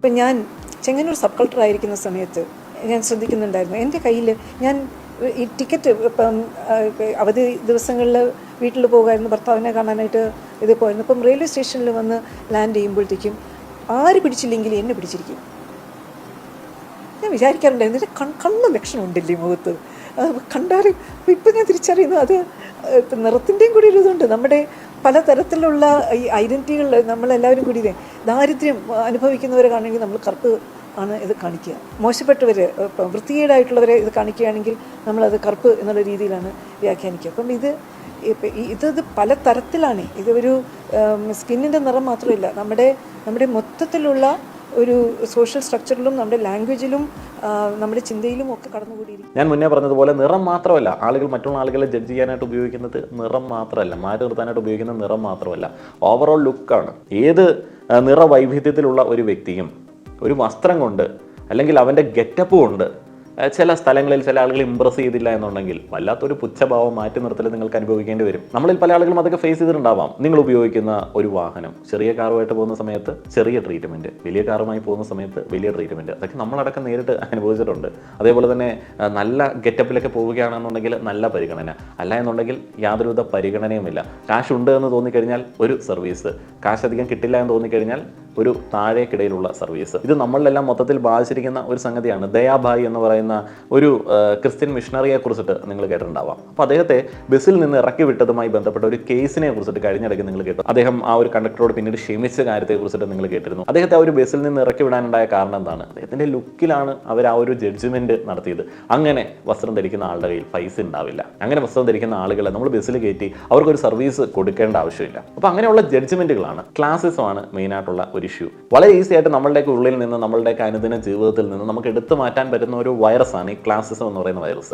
ഇപ്പം ഞാൻ Chengannur sub collector ആയിരിക്കുന്ന സമയത്ത് ഞാൻ ശ്രദ്ധിക്കുന്നുണ്ടായിരുന്നു. എന്റെ കയ്യിൽ ഞാൻ ഈ ടിക്കറ്റ് ഇപ്പം അവധി ദിവസങ്ങളിൽ വീട്ടിൽ പോകുമായിരുന്നു. ഭർത്താവിനെ കാണാനായിട്ട് ഇത് പോയിരുന്നു. ഇപ്പം റെയിൽവേ സ്റ്റേഷനിൽ വന്ന് ലാൻഡ് ചെയ്യുമ്പോഴത്തേക്കും ആര് പിടിച്ചില്ലെങ്കിൽ എന്നെ പിടിച്ചിരിക്കും. ഞാൻ വിചാരിക്കാറുണ്ടായിരുന്നു എന്റെ കൺ കണ്ണ ലക്ഷണം ഉണ്ടല്ലേ മുഖത്ത്? കണ്ടാൽ ഇപ്പം ഞാൻ തിരിച്ചറിയുന്നു അത് നിറത്തിന്റെയും കൂടി ഒരു ഇതുണ്ട്. നമ്മുടെ പലതരത്തിലുള്ള ഈ ഐഡന്റിറ്റികൾ നമ്മളെല്ലാവരും കൂടി ഇതേ ദാരിദ്ര്യം അനുഭവിക്കുന്നവരെ കാണണമെങ്കിൽ നമ്മൾ കറുപ്പ് ആണ് ഇത് കാണിക്കുക. മോശപ്പെട്ടവർ വൃത്തികേടായിട്ടുള്ളവരെ ഇത് കാണിക്കുകയാണെങ്കിൽ നമ്മളത് കറുപ്പ് എന്നുള്ള രീതിയിലാണ് വ്യാഖ്യാനിക്കുക. അപ്പം ഇത് ഇതത് പല തരത്തിലാണ്. ഇതൊരു സ്കിന്നിന്റെ നിറം മാത്രമല്ല നമ്മുടെ നമ്മുടെ മൊത്തത്തിലുള്ള ഒരു സോഷ്യൽ സ്ട്രക്ചറിലും നമ്മുടെ ലാംഗ്വേജിലും നമ്മുടെ ചിന്തയിലും ഒക്കെ കടന്നുകൂടിയിരിക്കും ഞാൻ മുന്നേ പറഞ്ഞതുപോലെ നിറം മാത്രമല്ല ആളുകൾ മറ്റുള്ള ആളുകളെ ജഡ്ജ് ചെയ്യാനായിട്ട് ഉപയോഗിക്കുന്നത് നിറം മാത്രമല്ല മാറ്റി നിർത്താനായിട്ട് ഉപയോഗിക്കുന്ന നിറം മാത്രമല്ല ഓവറോൾ ലുക്കാണ് ഏത് നിറവൈവിധ്യത്തിലുള്ള ഒരു വ്യക്തിയും ഒരു വസ്ത്രം കൊണ്ട് അല്ലെങ്കിൽ അവന്റെ ഗെറ്റപ്പ് കൊണ്ട് ചില സ്ഥലങ്ങളിൽ ചില ആളുകൾ ഇമ്പ്രസ് ചെയ്തില്ല എന്നുണ്ടെങ്കിൽ വല്ലാത്തൊരു പുച്ഛഭാവം മാറ്റി നിർത്തൽ നിങ്ങൾക്ക് അനുഭവിക്കേണ്ടി വരും. നമ്മളിൽ പല ആളുകളും അതൊക്കെ ഫേസ് ചെയ്തിട്ടുണ്ടാവാം. നിങ്ങൾ ഉപയോഗിക്കുന്ന ഒരു വാഹനം ചെറിയ കാറുമായിട്ട് പോകുന്ന സമയത്ത് ചെറിയ ട്രീറ്റ്മെന്റ് വലിയ കാറുമായി പോകുന്ന സമയത്ത് വലിയ ട്രീറ്റ്മെന്റ് അതൊക്കെ നമ്മളടക്കം നേരിട്ട് അനുഭവിച്ചിട്ടുണ്ട്. അതേപോലെ തന്നെ നല്ല ഗെറ്റപ്പിലൊക്കെ പോവുകയാണെന്നുണ്ടെങ്കിൽ നല്ല പരിഗണന. അല്ല എന്നുണ്ടെങ്കിൽ യാതൊരുവിധ പരിഗണനയുമില്ല. കാശ് ഉണ്ട് എന്ന് തോന്നിക്കഴിഞ്ഞാൽ ഒരു സർവീസ് കാശ് അധികം കിട്ടില്ല എന്ന് തോന്നിക്കഴിഞ്ഞാൽ ഒരു താഴേക്കിടയിലുള്ള സർവീസ് ഇത് നമ്മളിലെല്ലാം മൊത്തത്തിൽ ബാധിച്ചിരിക്കുന്ന ഒരു സംഗതിയാണ്. ദയാഭായ് എന്ന് പറയുന്ന ഒരു ക്രിസ്ത്യൻ മിഷണറിയെ കുറിച്ചിട്ട് നിങ്ങൾ കേട്ടിട്ടുണ്ടാവാം. അപ്പോൾ അദ്ദേഹത്തെ ബസ്സിൽ നിന്ന് ഇറക്കി വിട്ടതുമായി ബന്ധപ്പെട്ട ഒരു കേസിനെ കുറിച്ചിട്ട് കഴിഞ്ഞിടയ്ക്ക് നിങ്ങൾ കേട്ടു. അദ്ദേഹം ആ ഒരു കണ്ടക്ടറോട് പിന്നീട് ക്ഷമിച്ച കാര്യത്തെ കുറിച്ചിട്ട് നിങ്ങൾ കേട്ടിരുന്നു. അദ്ദേഹത്തെ ആ ഒരു ബസ്സിൽ നിന്ന് ഇറക്കി വിടാനുണ്ടായ കാരണം എന്താണ്? അദ്ദേഹത്തിന്റെ ലുക്കിലാണ് അവർ ആ ഒരു ജഡ്ജ്മെന്റ് നടത്തിയത്. അങ്ങനെ വസ്ത്രം ധരിക്കുന്ന ആളുടെ കയ്യിൽ പൈസ ഉണ്ടാവില്ല. അങ്ങനെ വസ്ത്രം ധരിക്കുന്ന ആളുകളെ നമ്മൾ ബസ്സിൽ കയറ്റി അവർക്കൊരു സർവീസ് കൊടുക്കേണ്ട ആവശ്യമില്ല. അപ്പോൾ അങ്ങനെയുള്ള ജഡ്ജ്മെന്റുകളാണ് ക്ലാസിസമാണ് മെയിനായിട്ടുള്ള ഒരു ഇഷ്യൂ വളരെ ഈസി ആയിട്ട് നമ്മളുടെയൊക്കെ ഉള്ളിൽ നിന്ന് നമ്മളുടെയൊക്കെ അനുദിന ജീവിതത്തിൽ നിന്ന് നമുക്ക് എടുത്തു മാറ്റാൻ പറ്റുന്ന ഒരു വൈറസാണ് ഈ ക്ലാസിസം എന്ന് പറയുന്ന വൈറസ്